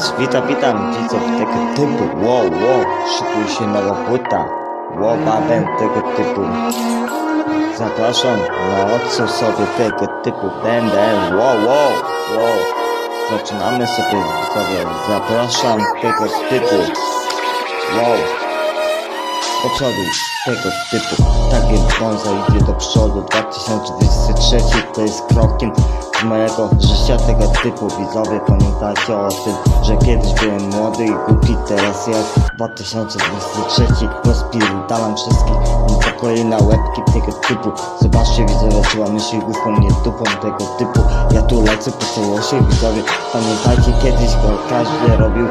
Więc witam, witam widzów tego typu. Wow, wow, szykuj się nowa płyta. Wow, babę tego typu. Zapraszam na odsłuch sobie tego typu będę. Wow, wow, wow. Zaczynamy sobie widzowie. Zapraszam tego typu. Wow. Do tego typu. Tak więc Bonzo idzie do przodu. 2023 to jest krokiem z mojego życia tego typu. Widzowie pamiętajcie o tym, że kiedyś byłem młody i głupi, teraz ja 2023 rozpierdalam wszystkich pokoje na łebki tego typu. Zobaczcie widzowie, trzeba myśli główką, nie dupą tego typu. Ja tu lecę po całości widzowie. Pamiętajcie kiedyś go każdy robił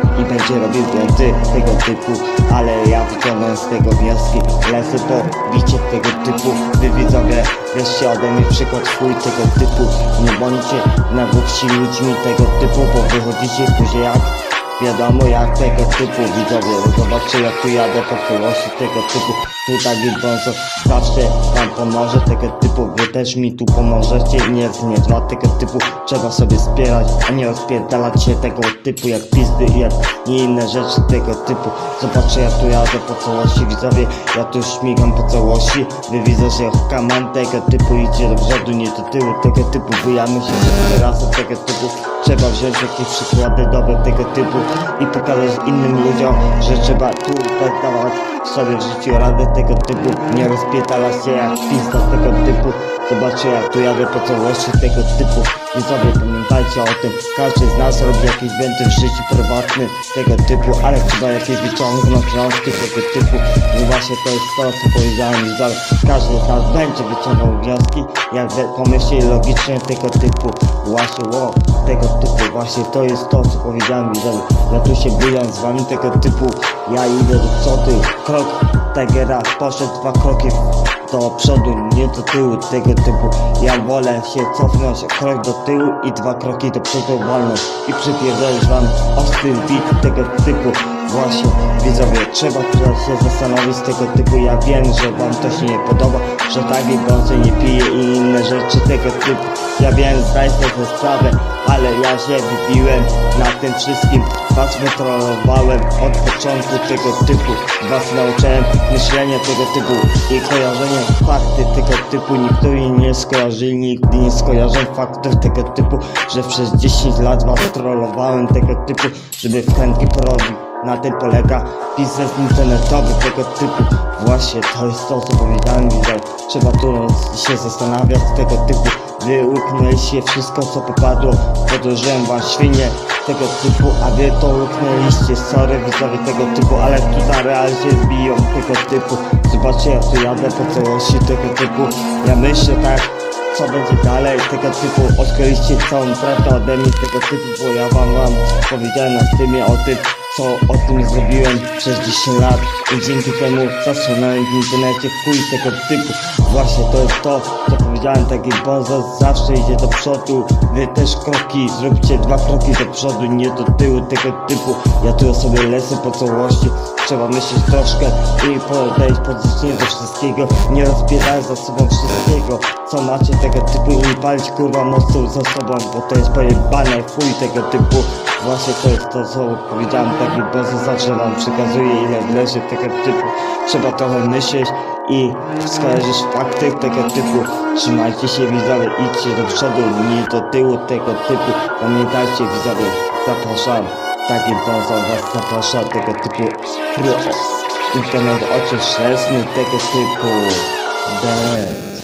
i będzie robił błędy tego typu. Ale ja wyciągam z tego wnioski, lecę po bicie tego typu. Wy widzowie, weźcie ode mnie przykład swój tego typu. Nie bądźcie nagłówsi ludźmi tego typu, bo wychodzicie później jak Wiadomo jak tego typu widzowie Zobaczcie jak tu jadę po całości tego typu. Tu taki bonzo zawsze wam pomoże tego typu. Wy też mi tu pomożecie Nie nie dwa tego typu Trzeba sobie wspierać, a nie rozpierdalać się tego typu Jak pizdy i jak nie inne rzeczy tego typu. Zobaczcie jak tu jadę po całości widzowie. Ja tu śmigam po całości. Wy widzę, że kaman tego typu idzie do przodu, nie do tyłu tego typu. Bujamy się razy tego typu. Trzeba wziąć jakieś przykłady dobre tego typu i pokazać innym ludziom, że trzeba tu dawać sobie w życiu radę tego typu. Nie rozpierdalać się jak pizda tego typu. Zobaczcie jak tu jadę po całości tego typu. I sobie pamiętajcie o tym. Każdy z nas robi jakieś błędy w życiu prywatnym tego typu Ale trzeba jakieś wyciągnąć wnioski tego typu. I właśnie to jest to co powiedziałem widzowie Każdy z nas będzie wyciągał wnioski Jak pomyśli logicznie tego typu. Właśnie wow, tego typu. Właśnie to jest to co powiedziałem widzowie Ja tu się bujam z wami tego typu Ja idę do przodu Krok Tigera poszedł dwa kroki do przodu, nie do tyłu tego typu. Ja wolę się cofnąć krok do tyłu i dwa kroki do przodu walnąć I przypierdolić wam ostry beat tego typu. Właśnie widzowie, trzeba się zastanowić z tego typu. Ja wiem, że wam to się nie podoba Że taki bądź nie pije i inne rzeczy tego typu. Ja wiem, zdaj sobie sprawę ale ja się wybiłem na tym wszystkim. Was wytrollowałem od początku tego typu. Was nauczyłem myślenia tego typu i kojarzenia fakty tego typu. Niektórzy nie skojarzyli, nigdy nie skojarzą faktów tego typu Że przez 10 lat was trollowałem tego typu Żeby wkrętki porobić. Na tym polega biznes internetowy tego typu. Właśnie to jest to co powiedziałem widzę Trzeba tu się zastanawiać tego typu. Wy łyknęliście wszystko co popadło Podłożyłem wam świnie tego typu A wy to łyknęliście Sorry widzowie tego typu Ale tutaj real się zbiją tego typu. Zobaczcie jak tu jadę po całości tego typu. Ja myślę tak co będzie dalej tego typu. Odkryliście całą prawdę ode mnie tego typu Bo ja wam, wam powiedziałem na streamie o tym co o tym zrobiłem przez 10 lat i dzięki temu zasłonąłem w internecie chuj tego typu. Właśnie to jest to, co powiedziałem, taki bonzo zawsze idzie do przodu. Wy też kroki, zróbcie dwa kroki do przodu, nie do tyłu tego typu. Ja tu sobie lecę po całości, trzeba myśleć troszkę i podejść pozytywnie do wszystkiego Nie rozbierać za sobą wszystkiego, co macie tego typu i palić kurwa mostu za sobą, bo to jest pojebane chuj tego typu Właśnie to jest to, co powiedziałem, taki boss zawsze wam przekazuje ile leży tego typu. Trzeba trochę myśleć i skojarzyć fakty tego typu. Trzymajcie się widzowie, idźcie do przodu, nie do tyłu tego typu. Pamiętajcie widzowie, zapraszam, taki boss was zaprasza tego typu internet oczy tego typu. Dance.